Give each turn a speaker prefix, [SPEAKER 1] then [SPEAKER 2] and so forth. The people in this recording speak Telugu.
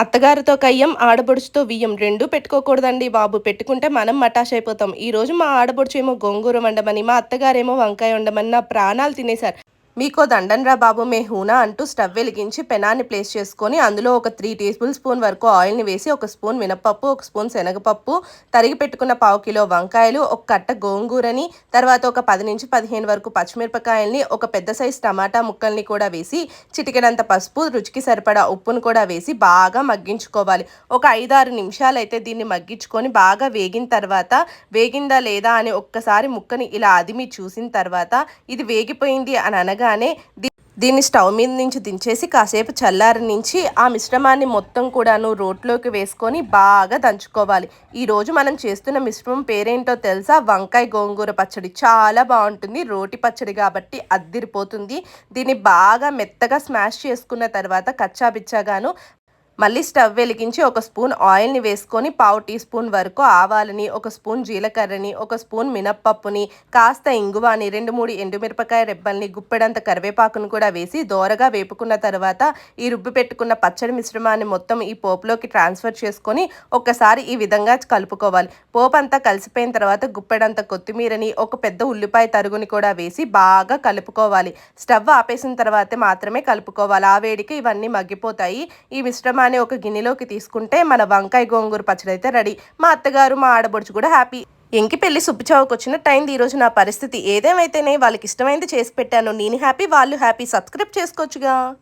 [SPEAKER 1] అత్తగారితో కయ్యం ఆడబొడుచుతో బియ్యం రెండు పెట్టుకోకూడదండి బాబు. పెట్టుకుంటే మనం మటాష్ అయిపోతాం. ఈ రోజు మా ఆడబొడుచు ఏమో గోంగూర వండమని మా అత్తగారేమో వంకాయ వండమని నా ప్రాణాలు తినేశారు. మీకో దండన్రా బాబు మే హూనా అంటూ స్టవ్ వెలిగించి పెనాన్ని ప్లేస్ చేసుకొని అందులో ఒక త్రీ టేబుల్ స్పూన్ వరకు ఆయిల్ని వేసి ఒక స్పూన్ మినపప్పు ఒక స్పూన్ శనగపప్పు తరిగి పెట్టుకున్న పావు కిలో వంకాయలు ఒక కట్ట గోంగూరని తర్వాత ఒక పది నుంచి పదిహేను వరకు పచ్చిమిరపకాయల్ని ఒక పెద్ద సైజ్ టమాటా ముక్కల్ని కూడా వేసి చిటికెడంత పసుపు రుచికి సరిపడా ఉప్పును కూడా వేసి బాగా మగ్గించుకోవాలి. ఒక ఐదారు నిమిషాలు అయితే దీన్ని మగ్గించుకొని బాగా వేగిన తర్వాత వేగిందా లేదా అని ఒక్కసారి ముక్కని ఇలా అదిమి చూసిన తర్వాత ఇది వేగిపోయింది అని అనగా దీ- దీన్ని స్టవ్ మీద నుంచి దించేసి కాసేపు చల్లారి నుంచి ఆ మిశ్రమాన్ని మొత్తం కూడాను రోట్లోకి వేసుకొని బాగా దంచుకోవాలి. ఈరోజు మనం చేస్తున్న మిశ్రమం పేరేంటో తెలుసా? వంకాయ గోంగూర పచ్చడి. చాలా బాగుంటుంది. రోటి పచ్చడి కాబట్టి అద్దిరిపోతుంది. దీన్ని బాగా మెత్తగా స్మాష్ చేసుకున్న తర్వాత కచ్చాబిచ్చాగాను మళ్ళీ స్టవ్ వెలిగించి ఒక స్పూన్ ఆయిల్ని వేసుకొని పావు టీ స్పూన్ వరకు ఆవాలని ఒక స్పూన్ జీలకర్రని ఒక స్పూన్ మినప్పప్పుని కాస్త ఇంగువాని రెండు మూడు ఎండుమిరపకాయ రెబ్బల్ని గుప్పెడంత కరివేపాకును కూడా వేసి దోరగా వేపుకున్న తర్వాత ఈ రుబ్బి పెట్టుకున్న పచ్చడి మిశ్రమాన్ని మొత్తం ఈ పోపులోకి ట్రాన్స్ఫర్ చేసుకొని ఒక్కసారి ఈ విధంగా కలుపుకోవాలి. పోపు అంతా కలిసిపోయిన తర్వాత గుప్పెడంత కొత్తిమీరని ఒక పెద్ద ఉల్లిపాయ తరుగుని కూడా వేసి బాగా కలుపుకోవాలి. స్టవ్ ఆపేసిన తర్వాత మాత్రమే కలుపుకోవాలి. ఆ వేడికి ఇవన్నీ మగ్గిపోతాయి. ఈ మిశ్రమాన్ని ఒక గిన్నెలోకి తీసుకుంటే మన వంకాయ గోంగూర పచ్చడి అయితే రెడీ. మా అత్తగారు మా ఆడబడుచు కూడా హ్యాపీ. ఎంకి పెళ్ళి సుబ్బుచావుకు వచ్చిన టైం ఈ రోజు నా పరిస్థితి. ఏదేమైతేనే వాళ్ళకి ఇష్టమైంది చేసి పెట్టాను. నేను హ్యాపీ వాళ్ళు హ్యాపీ. సబ్స్క్రైబ్ చేసుకోవచ్చుగా.